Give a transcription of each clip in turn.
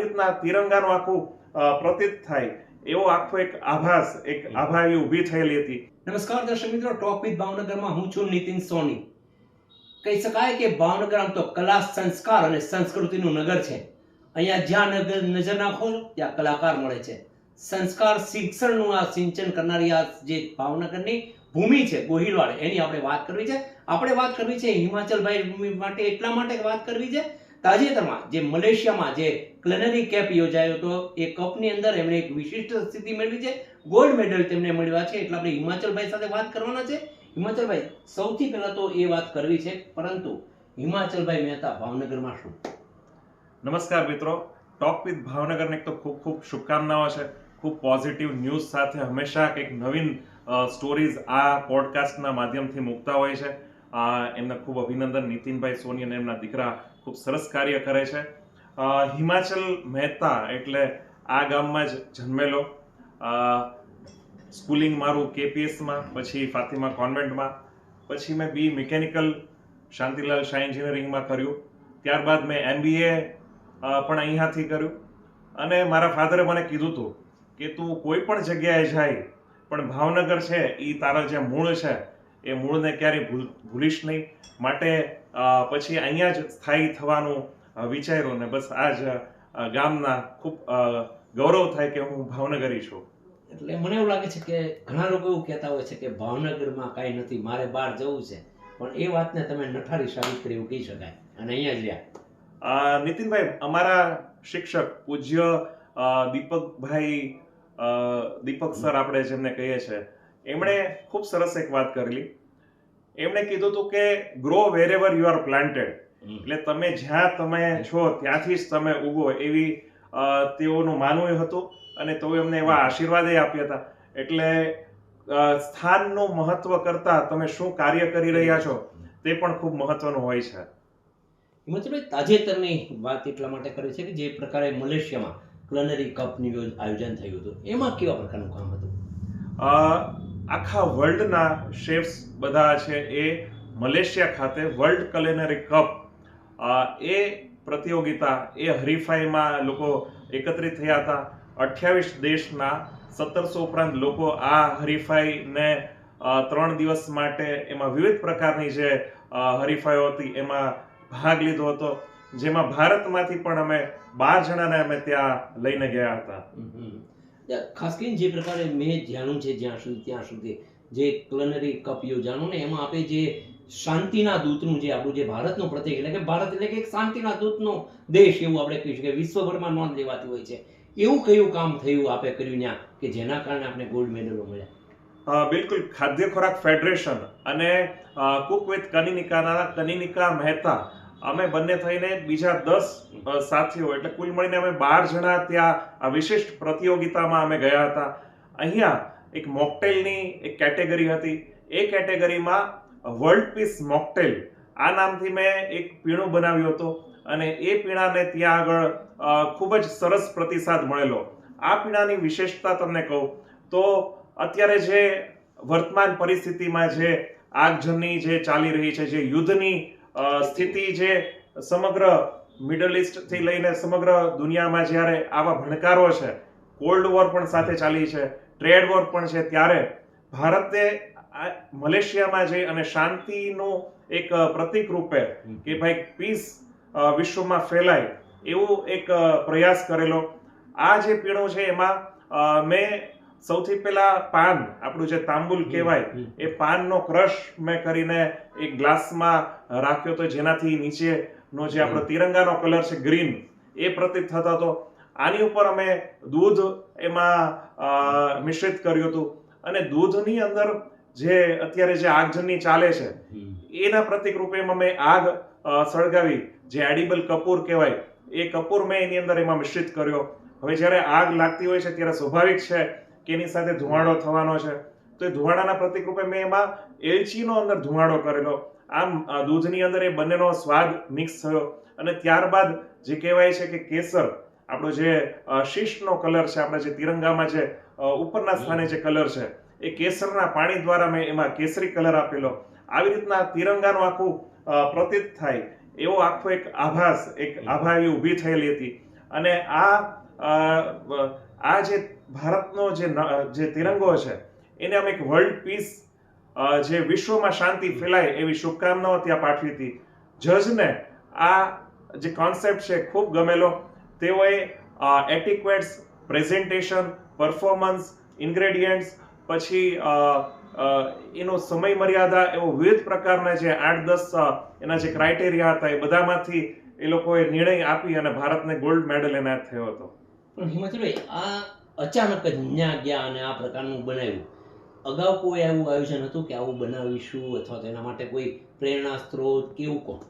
રીતના તિરંગાનું આખું પ્રતીત થાય. એવો આખો એક આભાસ એક આભા એવી ઊભી થયેલી હતી. નમસ્કાર દર્શક મિત્રો ટોપ વિથ ભાવનગરમાં હું છું નીતિન સોની. કહી શકાય કે ભાવનગર આમ તો કલા સંસ્કાર અને સંસ્કૃતિનું નગર છે. અહીંયા જ્યાં નજર નાખો ત્યાં કલાકાર મળે છે. સંસ્કાર શિક્ષણનું આ સિંચન કરનારી આ જે ભાવનગરની ભૂમિ છે ગોહિલવાડ એની આપણે વાત કરવી છે. આપણે વાત કરવી છે હિમાચલભાઈ માટે એટલા માટે વાત કરવી છે તાજેતરમાં જે મલેશિયામાં જે ક્લનરી કેપ યોજાયો હતો, એ કપની અંદર એમણે એક વિશિષ્ટ સ્થિતિ મેળવી છે. ગોલ્ડ મેડલ તેમને મળ્યા છે, એટલે આપણે હિમાચલભાઈ સાથે વાત કરવાના છે. હિમાચલભાઈ, સૌથી પહેલા તો એ વાત કરવી છે, પરંતુ હિમાચલભાઈ મહેતા ભાવનગરમાં શું? નમસ્કાર મિત્રો. ટોપ વિથ ભાવનગરને તો ખૂબ ખૂબ શુભકામનાઓ છે. ખૂબ પોઝિટિવ ન્યૂઝ સાથે હંમેશા કંઈક નવીન સ્ટોરીઝ આ પોડકાસ્ટના માધ્યમથી મૂકતા હોય છે. એમને ખૂબ અભિનંદન નીતિનભાઈ સોની અને એમના દીકરા ખૂબ સરસ કાર્ય કરે છે. હિમાચલ મહેતા એટલે આ ગામમાં જ જન્મેલો. સ્કૂલિંગ મારું કેપીએસમાં, પછી ફાતિમા કોન્વેન્ટમાં, પછી મેં બી મિકેનિકલ શાંતિલાલ શાહ એન્જિનિયરિંગમાં કર્યું. ત્યારબાદ મેં એમબીએ પણ અહીંયાથી કર્યું. અને મારા ફાધરે મને કીધું હતું કે તું કોઈ પણ જગ્યાએ જાય, પણ ભાવનગર છે એ તારા જે મૂળ છે, એ મૂળને ક્યારેય ભૂલ, ભૂલીશ નહીં. માટે પછી અહીંયા જ સ્થાયી થવાનું વિચાર્યું ને બસ આ જ ગામના ખૂબ ગૌરવ થાય કે હું ભાવનગરી છું. એટલે મને એવું લાગે છે કે ઘણા લોકો એવું કહેતા હોય છે કે ભાવનગરમાં કાંઈ નથી મારે બહાર જવું છે. પણ એ વાતને તમે નઠારી સાબિત કરી એવું કહી શકાય. અને અહીંયા જ રહ્યા. નીતિનભાઈ અમારા શિક્ષક પૂજ્ય દીપકભાઈ દીપક સર આપણે જેમને કહીએ છીએ એમણે ખૂબ સરસ એક વાત કરેલી. એમણે કીધું હતું કે grow wherever you are planted એટલે તમે જ્યાં તમે છો ત્યાંથી જ તમે ઉગો એવી તેઓનું માનવું હતું અને તો એમને એવા આશીર્વાદ આપ્યા હતા. એટલે સ્થાનનું મહત્વ કરતા તમે શું કાર્ય કરી રહ્યા છો તે પણ ખૂબ મહત્વનું હોય છે. હિમાંચલભાઈ તાજેતરની વાત એટલા માટે કરી છે કે જે પ્રકારે મલેશિયામાં ક્લનરી કપનું આયોજન થયું હતું એમાં કેવા પ્રકારનું કામ હતું? આખા વર્લ્ડના શેફ્સ બધા છે એ મલેશિયા ખાતે વર્લ્ડ કલિનરી કપ એ પ્રતિયોગિતા, એ હરીફાઈમાં લોકો એકત્રિત થયા હતા. અઠ્યાવીસ દેશના સત્તરસો ઉપરાંત લોકો આ હરીફાઈને ત્રણ દિવસ માટે એમાં વિવિધ પ્રકારની જે હરીફાઈઓ હતી એમાં ભાગ લીધો હતો. જેમાં ભારતમાંથી પણ અમે બાર જણાને અમે ત્યાં લઈને ગયા હતા. ખાસ કરીને જે પ્રકારે મેં જાણ્યું છે જ્યાં સુધી, ત્યાં સુધી, જે ક્લનરી કપ યોજાણું ને, એમાં આપણે જે શાંતિના દૂતનું જે આપણું જે ભારતનું પ્રતિક એટલે કે ભારત એટલે કે એક શાંતિના દૂતનો દેશ એવું આપણે કહી શકીએ, વિશ્વભરમાં નોંધ લેવાતી હોય છે. એવું કયું કામ થયું આપે કર્યું ત્યાં કે જેના કારણે આપણે ગોલ્ડ મેડલો મળ્યા? બિલકુલ. ખાદ્ય ખોરાક ફેડરેશન અને કુક વિથ કનિનિકાના કનિનિકા મહેતા અમે બંને થઈને બીજા દસ સાથીઓ, એટલે કુલ મળીને અમે બાર જણા ત્યાં આ વિશિષ્ટ પ્રતિયોગિતામાં અમે ગયા હતા. અહીંયા એક મોકટેલની એક કેટેગરી હતી. એ કેટેગરીમાં વર્લ્ડ પીસ મોકટેલ. આ નામથી મેં એક પીણું બનાવ્યું હતું અને એ પીણાને ત્યાં આગળ ખૂબ જ સરસ પ્રતિસાદ મળેલો. આ પીણાની વિશેષતા તમને કહું તો અત્યારે જે વર્તમાન પરિસ્થિતિમાં જે આગજનની જે ચાલી રહી છે, જે યુદ્ધની સ્થિતિ જે સમગ્ર મિડલ ઇસ્ટથી લઈને સમગ્ર દુનિયામાં જ્યારે આવા ભણકારો છે કોલ્ડ વોર પણ સાથે ચાલી છે ટ્રેડ વોર પણ છે, ત્યારે ભારતે મલેશિયામાં જઈ અને શાંતિનું એક પ્રતિક રૂપે કે ભાઈ પીસ વિશ્વમાં ફેલાય એવું એક પ્રયાસ કરેલો. આ જે પીણું છે એમાં મેં સૌથી પહેલા પાન આપણું જે તાંબુલ કહેવાય એ પાનનો ક્રશ મેં કરીને એક ગ્લાસમાં રાખ્યો તો જેનાથી નીચેનો જે આપણો તિરંગાનો કલર છે ગ્રીન એ પ્રતીત થતો હતો. આની ઉપર અમે દૂધ એમાં મિશ્રિત કર્યું હતું. અને દૂધની અંદર જે અત્યારે જે આગજનની ચાલે છે એના પ્રતિક રૂપે અમે આગ સળગાવી જે એડિબલ કપૂર કહેવાય એ કપૂર મેં એની અંદર એમાં મિશ્રિત કર્યો. હવે જ્યારે આગ લાગતી હોય છે ત્યારે સ્વાભાવિક છે કે એની સાથે ધુમાડો થવાનો છે? તો એ ધુમાડાના પ્રતિકરૂપે મેં એમાં એલચીનો અંદર ધુમાડો કરેલો. આમ દૂધની અંદર એ બંનેનો સ્વાદ મિક્સ થયો. અને ત્યારબાદ જે કહેવાય છે કે કેસર, આપણો જે શીશનો કલર છે, આપણા જે તિરંગામાં જે ઉપરના સ્થાને જે કલર છે, એ કેસરના પાણી દ્વારા મેં એમાં કેસરી કલર આપેલો. આવી રીતના તિરંગાનું આખું પ્રતીત થાય એવો આખો એક આભાસ, એક આભા એવી ઊભી થયેલી હતી. અને આ આ જે ભારતનો જે જે તિરંગો છે, એને અમે એક વર્લ્ડ પીસ જે વિશ્વમાં શાંતિ ફેલાય એવી શુભકામનાઓ ત્યાં પાઠવી હતી. જજને આ જે કોન્સેપ્ટ છે ખૂબ ગમેલો તેઓએ એટિક્વેટ્સ પ્રેઝન્ટેશન પરફોર્મન્સ ઇન્ગ્રેડિયન્ટ્સ પછી એનો સમય મર્યાદા એવો વિવિધ પ્રકારના જે આઠ દસ એના જે ક્રાઇટેરિયા હતા એ બધામાંથી એ લોકોએ નિર્ણય આપી અને ભારતને ગોલ્ડ મેડલ એનાયત થયો હતો. પણ હિમાચલભાઈ, આ અચાનક જ ન્યા ગયા અને આ પ્રકારનું બનાવ્યું. અગાઉ કોઈ એવું આયોજન હતું કે આવું બનાવીશું અથવા તેના માટે કોઈ પ્રેરણા, સ્ત્રોત કેવું કોણ?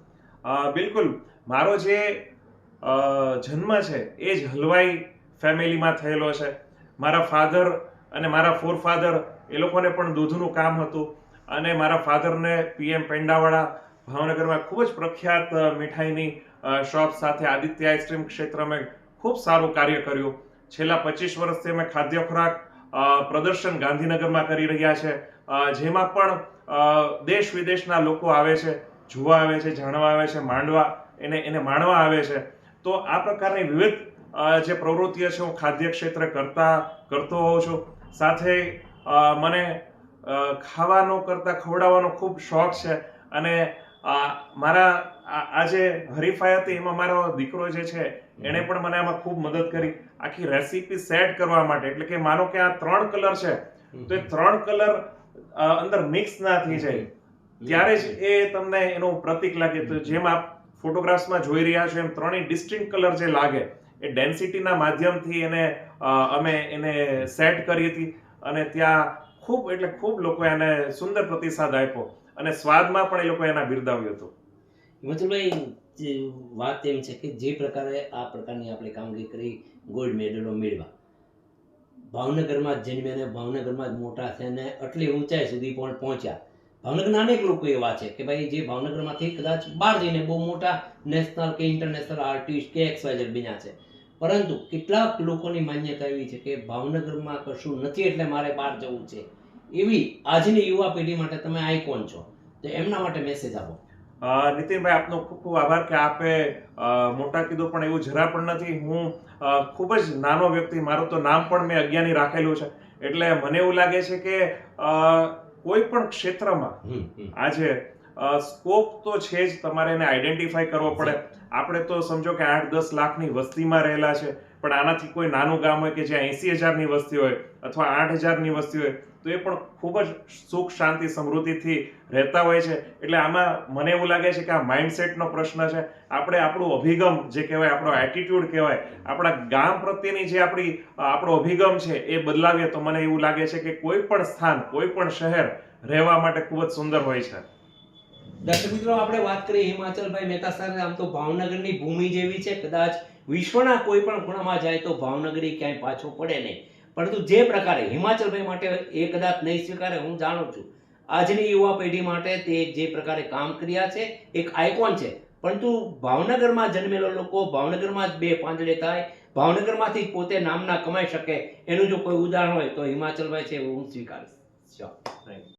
બિલકુલ. મારો જે જન્મ છે એ જ હલવાઈ ફેમિલીમાં થયેલો છે. મારા ફાધર અને મારા ફોરફાધર એ લોકોને પણ દૂધનું કામ હતું અને મારા ફાધરને પીએમ પેંડાવાળા ભાવનગરમાં ખૂબ જ પ્રખ્યાત મીઠાઈની શોપ સાથે આદિત્ય આઈસ્ક્રીમ ક્ષેત્રમાં ખૂબ સારું કાર્ય કર્યું. છેલ્લા પચીસ વર્ષથી અમે ખાદ્ય ખોરાક પ્રદર્શન ગાંધીનગરમાં કરી રહ્યા છે. જેમાં પણ દેશ વિદેશના લોકો આવે છે, જોવા આવે છે, જાણવા આવે છે, માંડવા, એને એને માણવા આવે છે. તો આ પ્રકારની વિવિધ જે પ્રવૃત્તિઓ છે, હું ખાદ્ય ક્ષેત્રે કરતા, કરતો હોઉં છું. સાથે મને ખાવાનું કરતા ખવડાવવાનો ખૂબ શોખ છે. અને મારા આ જે હરીફાઈ હતી એમાં મારો દીકરો જે છે, એણે પણ મને આમાં ખૂબ મદદ કરી. આખી રેસીપી સેટ કરવા માટે. એટલે કે માનો કે આ ત્રણ કલર છે, તો એ ત્રણ કલર અંદર મિક્સ ના થઈ જાય. ત્યારે જ એ તમને એનું પ્રતીક લાગે. તો જેમ આપ ફોટોગ્રાફ્સમાં જોઈ રહ્યા છો, એમ ત્રણેય ડિસ્ટિંક્ટ કલર જે લાગે, એ ડેન્સિટીના માધ્યમથી એને અમે એને સેટ કરી હતી. અને ત્યાં ખૂબ, એટલે ખૂબ લોકો એને સુંદર પ્રતિસાદ આપ્યો. અને સ્વાદમાં પણ એ લોકો એના બિરદાવ્યું હતું. જે વાત એમ છે કે જે પ્રકારે આ પ્રકારની આપણે કામગીરી કરી ગોલ્ડ મેડલો મેળવા ભાવનગરમાં જ જન્મ્યા ભાવનગરમાં જ મોટા છે અને આટલી ઊંચાઈ સુધી પણ પહોંચ્યા. ભાવનગરના અનેક લોકો એવા છે કે ભાઈ, જે ભાવનગરમાંથી કદાચ બહાર જઈને બહુ મોટા નેશનલ કે ઇન્ટરનેશનલ આર્ટિસ્ટ કે એક્સવાઇઝર બન્યા છે. પરંતુ કેટલાક લોકોની માન્યતા એવી છે કે ભાવનગરમાં કશું નથી એટલે મારે બહાર જવું છે. એવી આજની યુવા પેઢી માટે તમે આઇકોન છો. તો એમના માટે મેસેજ આપો. નીતિનભાઈ આપનો ખૂબ ખૂબ આભાર કે આપે મોટા કીધું પણ એવું જરા પણ નથી. હું ખૂબ જ નાનો વ્યક્તિ મારું તો નામ પણ મેં અજ્ઞાની રાખેલું છે. એટલે મને એવું લાગે છે કે કોઈ પણ ક્ષેત્રમાં. આજે સ્કોપ તો છે જ તમારે એને આઈડેન્ટિફાઈ કરવો પડે. આપણે તો સમજો કે આઠ દસ લાખની વસ્તીમાં રહેલા છે. પણ આનાથી કોઈ નાનું ગામ હોય કે જ્યાં એંસી હજારની વસ્તી હોય અથવા આઠ હજારની વસ્તી હોય, તો એ પણ ખૂબ જ સુખ, શાંતિ, સમૃદ્ધિથી રહેતા હોય છે. એટલે આમાં મને એવું લાગે છે કે આ માઇન્ડસેટનો પ્રશ્ન છે. આપણે આપણું અભિગમ જે કહેવાય, આપણો એટીટ્યુડ કહેવાય, આપણા ગામ પ્રત્યેની જે આપણી, આપણો અભિગમ છે એ બદલાવીએ તો મને એવું લાગે છે કે કોઈ પણ સ્થાન, કોઈ પણ શહેર રહેવા માટે ખૂબ જ સુંદર હોય છે. દર્શક મિત્રો, આપણે વાત કરીએ હિમાચલભાઈ મહેતા સાથે. આમ તો ભાવનગરની ભૂમિ જેવી છે. કદાચ વિશ્વના કોઈ પણ ખૂણામાં જાય તો ભાવનગરી ક્યાંય પાછો પડે નહીં. પરંતુ જે પ્રકારે હિમાચલભાઈ માટે એ કદાચ નહીં સ્વીકારે હું જાણું છું. આજની યુવા પેઢી માટે તે જે પ્રકારે કામ કર્યા છે, એક આઇકોન છે. પરંતુ ભાવનગરમાં જન્મેલો લોકો ભાવનગરમાં જ બે પાંદડે થાય, ભાવનગરમાંથી જ પોતે નામના કમાઈ શકે. એનું જો કોઈ ઉદાહરણ હોય તો હિમાચલભાઈ છે હું સ્વીકારીશ.